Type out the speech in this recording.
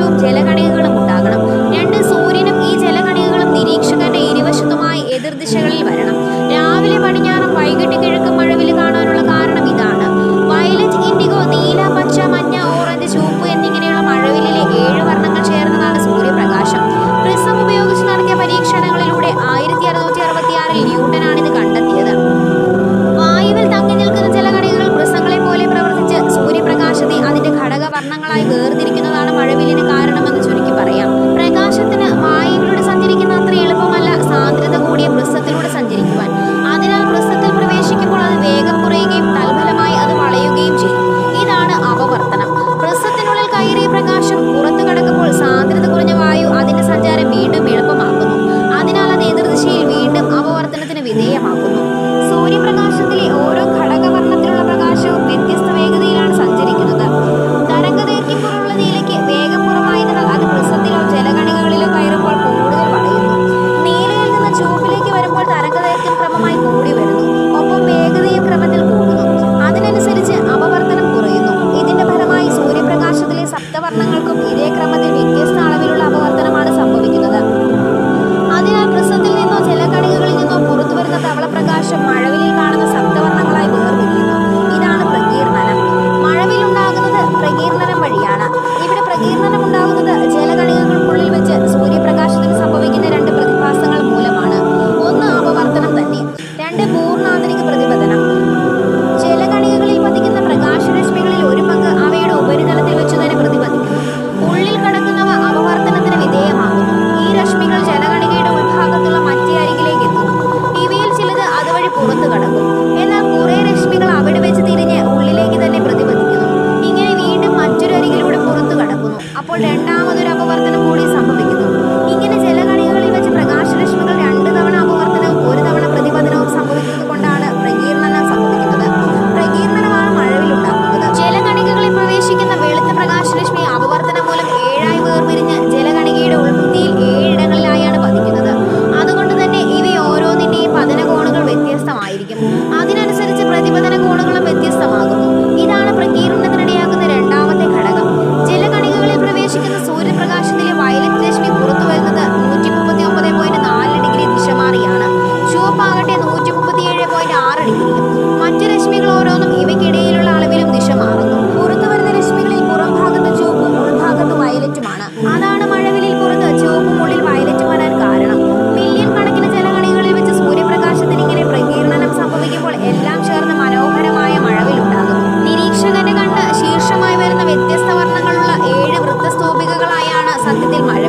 പ്രകാശവും ജലകണികകളും ഉണ്ടാകണം. രണ്ട് സൂര്യനും ഈ ജലകണികകളും നിരീക്ഷകന്റെ ഇരുവശത്തുമായി എതിർദിശകളിൽ വരണം. രാവിലെ പടിഞ്ഞാറും വൈകിട്ട് കിഴക്കും പ്രകാശം മഴവിലിൽ കാണുന്ന സപ്തവർണങ്ങളായി വേർതിരിയുന്നു ഇതാണ് പ്രകീർണനം. മഴവിലുണ്ടാകുന്നത് പ്രകീർണനം വഴിയാണ്. ഇവിടെ പ്രകീർണനം ഉണ്ടാകുന്നത് ലംബമാകട്ടെ നൂറ്റി മുപ്പത്തിയേഴ് പോയിന്റ് ആറ് ഡിഗ്രി മറ്റു രശ്മികൾ ഓരോന്നും ഇവയ്ക്കിടയിലുള്ള അളവിലും ദിശ മാറുന്നു. പുറത്തു വരുന്ന രശ്മികളിൽ പുറം ഭാഗത്ത് ചുവപ്പും ഉൾഭാഗത്ത് വയലറ്റുമാണ്. അതാണ് മഴവിലിൽ പുറത്ത് ചുവപ്പും ഉള്ളിൽ വയലറ്റ് വരാൻ കാരണം. മില്യൺ കണക്കിന് ജലഗണികളിൽ വെച്ച് സൂര്യപ്രകാശത്തിന് ഇങ്ങനെ പ്രകീർണനം സംഭവിക്കുമ്പോൾ എല്ലാം ചേർന്ന് മനോഹരമായ മഴവിലുണ്ടാകുന്നു നിരീക്ഷകന് കണ്ട് ശീർഷമായി വരുന്ന വ്യത്യസ്ത വർണങ്ങളുള്ള ഏഴ് വൃത്തസ്തൂപികകളായാണ് സത്യത്തിൽ മഴ